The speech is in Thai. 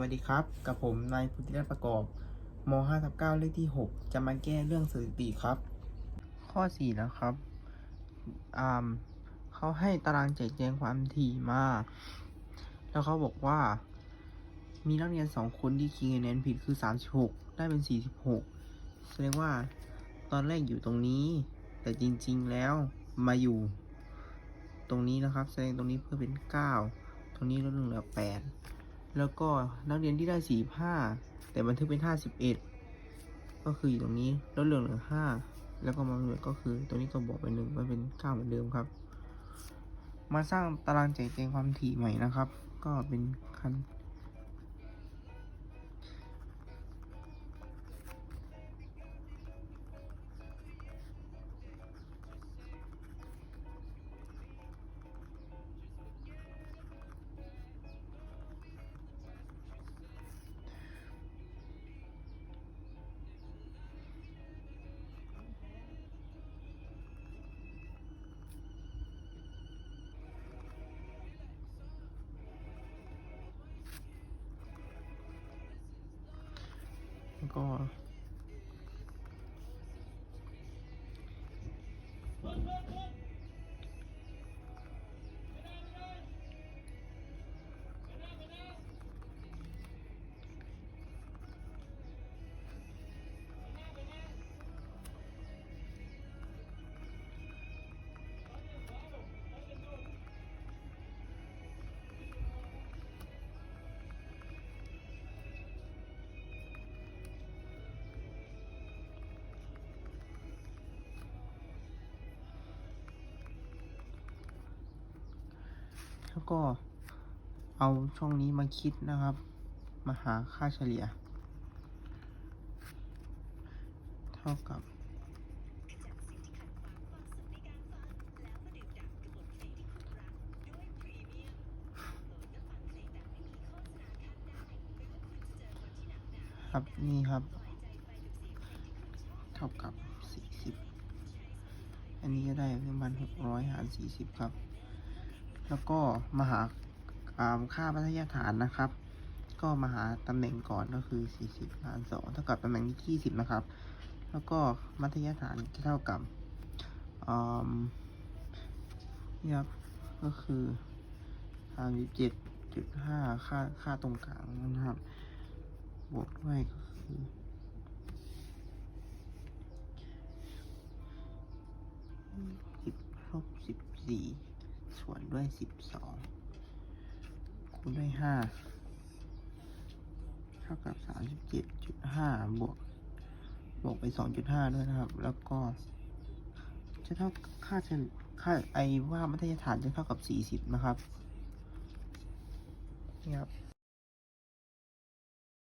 วัสดีครับ กับผมนายพุทธิรัตน์ประกอบม5ทับ9เลขที่ 6 จะมาแก้เรื่องสถิติครับ ข้อ4แล้วครับอ่าเขาให้ตารางแจกแจงความถี่มา แล้วเขาบอกว่า มีนักเรียน 2 คนที่คีย์คะแนนผิดคือ 36 ได้เป็น 46 แสดงว่าตอนแรกอยู่ตรงนี้ แต่จริงๆแล้วมาอยู่ ตรงนี้นะครับ แสดงตรงนี้เพื่อเป็น 9 ตรงนี้ลดลงเหลือ 8 แล้วก็นักเรียนที่ได้45แต่บันทึกเป็น51ก็คืออยู่ตรงนี้ลดเหลือเหลือ5แล้วก็มาเหลือก็คือตรงนี้ก็บอกไปหนึ่งมันเป็น9เหมือนเดิมครับ มาสร้างตารางแจกแจงความถี่ใหม่นะครับ ก็เป็นคัน แแล้วก็เอาช่องนี้มาคิดนะครับ มาหาค่าเฉลี่ย เท่ากับครับ นี่ครับ เท่ากับสี่สิบอันนี้จะได้ประมาณหกร้อยหารสี่สิบครับ แล้วก็มาหาค่ามัธยฐานนะครับ ก็มาหาตำแหน่งก่อนก็คือ 40หาร2เท่ากับตำแหน่งที่20นะครับ แล้วก็มัธยฐานจะเท่ากับนี่ครับก็คือ37.5ค่าค่าตรงกลางนะครับ บวกด้วยก็คือสิบลบสิบ ส่วนด้วยสิบสองคูณด้วยห้าเท่ากับสามสิบเจ็ดจุดห้าบวกบวกไปสองจุดห้าด้วยนะครับ แล้วก็ จะเท่าค่าเฉลี่ยค่าไอว่ามาตรฐานจะเท่ากับสี่สิบนะครับนี่ครับ